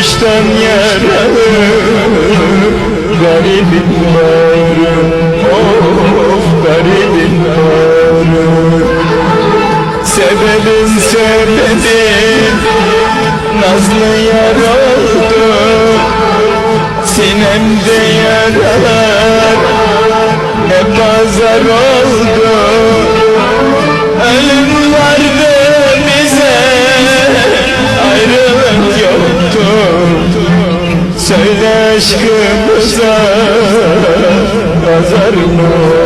Aşktan yaralı Garibim varım. Of garibim varım. Sebebin sebebin Nazlı yar oldu Sinemde yaralar Ne pazar oldu aşkımıza Pazar mı